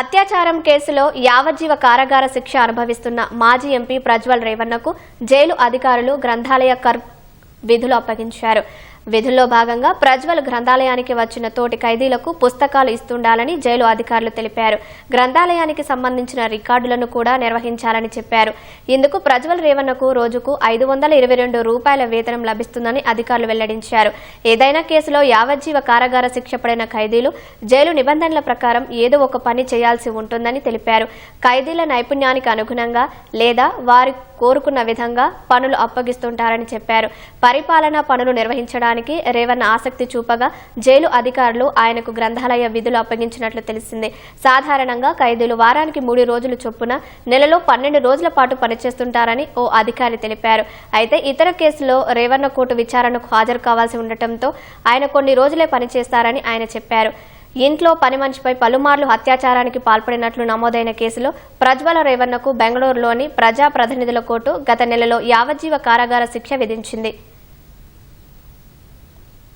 అత్యాచారం కేసులో యావజ్జీవ కారాగార శిక్ష అనుభవిస్తున్న మాజీ ఎంపీ ప్రజ్వల్ రేవన్నకు జైలు అధికారులు గ్రంథాలయ కర్ విధులు అప్పగించారు. విధుల్లో భాగంగా ప్రజ్వల్ గ్రంథాలయానికి వచ్చిన తోటి ఖైదీలకు పుస్తకాలు ఇస్తుండాలని జైలు అధికారులు తెలిపారు. గ్రంథాలయానికి సంబంధించిన రికార్డులను కూడా నిర్వహించాలని చెప్పారు. ఇందుకు ప్రజ్వల్ రేవన్నకు రోజుకు ఐదు వందల ఇరవై రెండు రూపాయల వేతనం లభిస్తుందని అధికారులు వెల్లడించారు. ఏదైనా కేసులో యావజ్జీవ కారాగార శిక్ష పడిన ఖైదీలు జైలు నిబంధనల ప్రకారం ఏదో ఒక పని చేయాల్సి ఉంటుందని తెలిపారు. ఖైదీల నైపుణ్యానికి అనుగుణంగా లేదా వారి కోరుకున్న విధంగా పనులు అప్పగిస్తుంటారని చెప్పారు. పరిపాలనా పనులు నిర్వహించడానికి రేవన్న ఆసక్తి చూపగా జైలు అధికారులు ఆయనకు గ్రంథాలయ విధులు అప్పగించినట్లు తెలిసింది. సాధారణంగా ఖైదీలు వారానికి మూడు రోజులు చొప్పున నెలలో పన్నెండు రోజుల పాటు పనిచేస్తుంటారని ఓ అధికారి తెలిపారు. అయితే ఇతర కేసులో రేవన్న కోర్టు విచారణకు హాజరు కావాల్సి ఉండటంతో ఆయన కొన్ని రోజులే పనిచేస్తారని ఆయన చెప్పారు. ఇంట్లో పని మనిషిపై పలుమార్లు అత్యాచారానికి పాల్పడినట్లు నమోదైన కేసులో ప్రజ్వల రేవన్నకు బెంగళూరులోని ప్రజా ప్రతినిధుల కోర్టు గత నెలలో యావజ్జీవ కారాగార శిక్ష విధించింది.